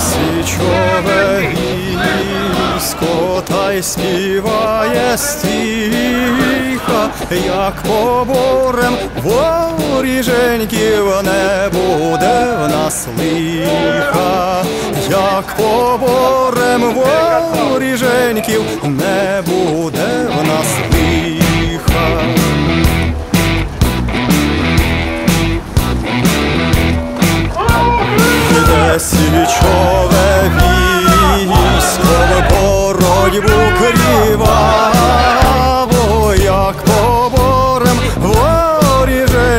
січове військо, та й співає стиха, як поборем воріженьків не буде в нас лиха, як поборем воріженьків не буде в нас лиха.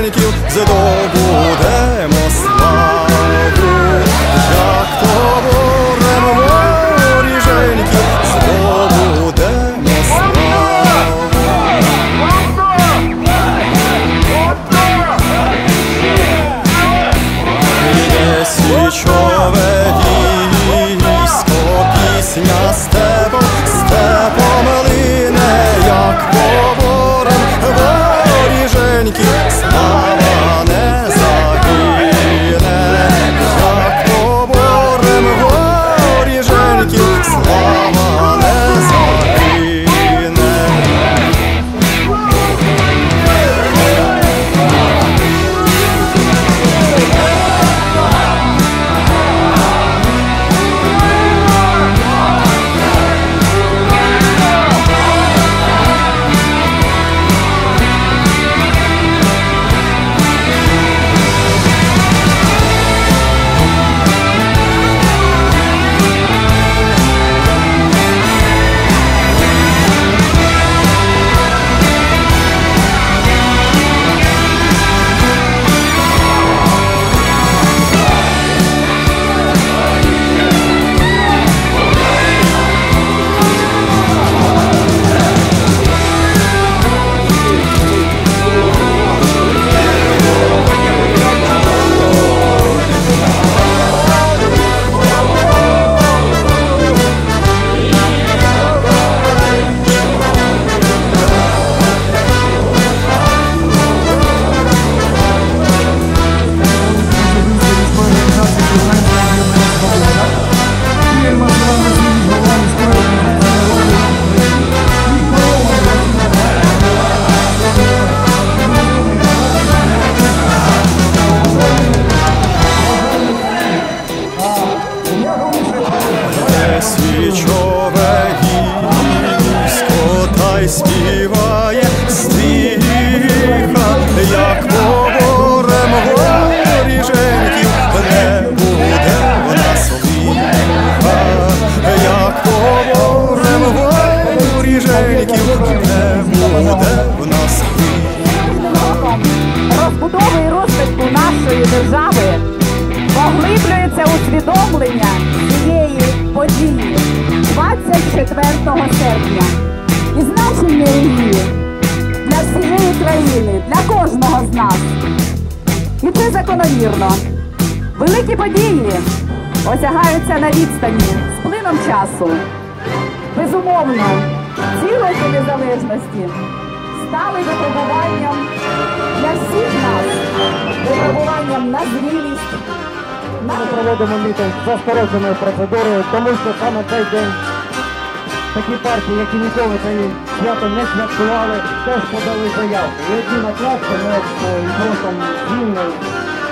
Воріженьків здобудемо усвідомлення цієї події 24 серпня і значення її для всієї країни, для кожного з нас. І це закономірно. Великі події осягаються на відстані з плином часу. Безумовно, ці роки незалежності стали випробуванням для всіх нас, випробуванням на зрілість, Ми проводимо мітинг за скороченою процедурою, тому що саме цей день такі партії, які ніколи це свято не святкували, теж подали заявки. І одні на класку ми з Ібросом Вільним,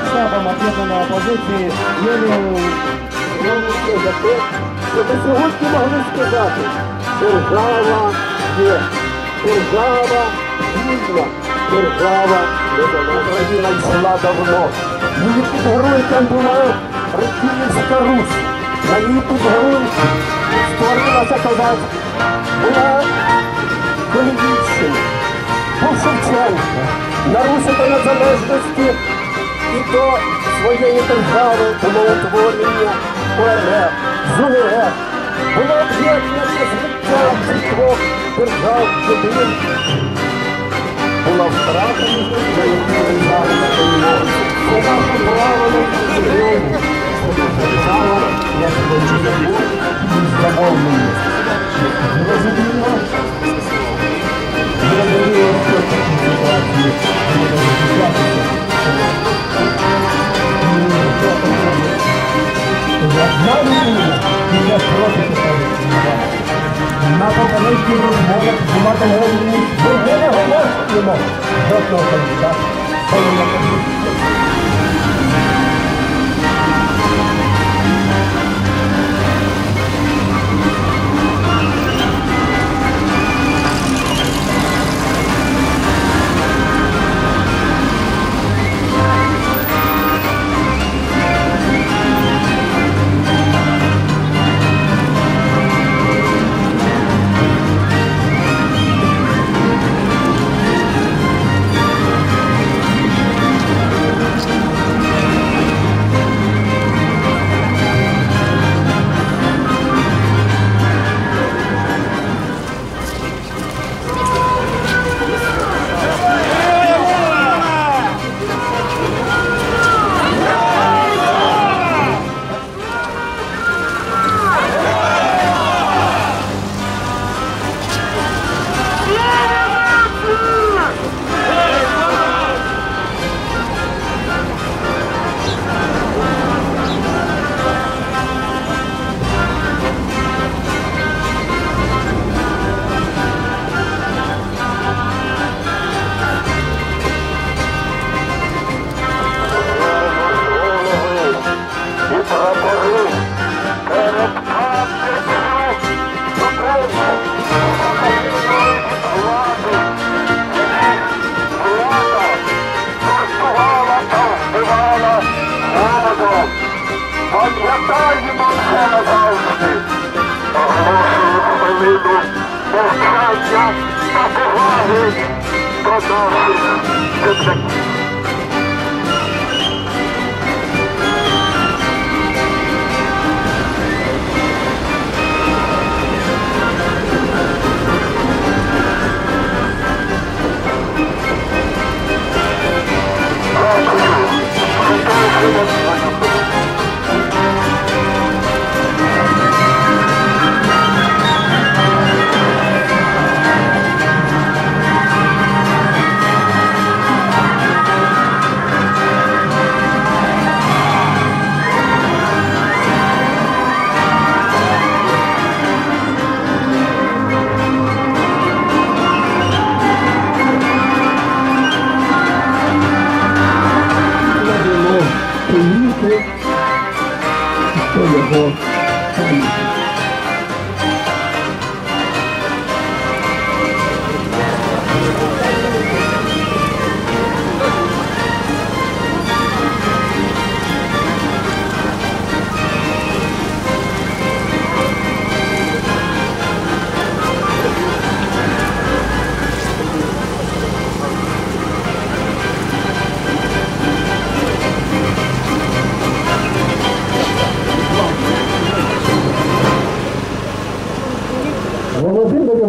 штабом об'єднаної опозиції, Юлією Івановичем за те, що ми сьогодні могли сказати, держава є, держава вільна, держава. Україна йшла давно. Її під героїком була Російська Русь. На її під створилася козацька. Була Колівіччина, був Шевченко. На Русі до незалежності і до своєї держави було утворення ОРФ, ЗУРФ. Було об'єднання життя цих двох держав в один була втрата України Це наше на попередніх розмовах була домовленість, що ми не голосуємо жодного кандидата. Головна позиція. і прапори перед пам'яттю України. Влади, влада, та вбивала голодом. Пам'ятаємо це назавжди. Оголошую та поваги до наших земляків.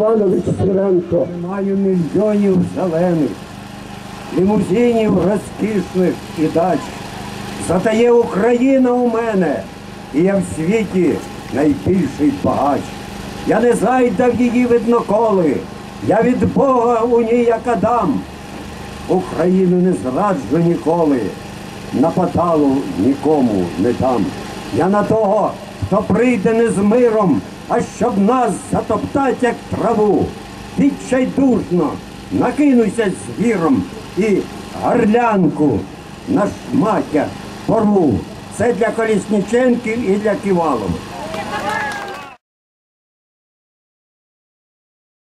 Іванович Сиренко. Маю мільйонів зелених, лімузинів розкішних і дач. Затає Україна у мене, і я в світі найбільший багач. Я не зайдав її видноколи, я від Бога у ній як Адам. Україну не зраджу ніколи, на поталу нікому не дам. Я на того, хто прийде не з миром, а щоб нас затоптать, як траву. Відчайдушно накинуся з віром і горлянку на шмаття порву. Це для Колісніченків і для Ківалова.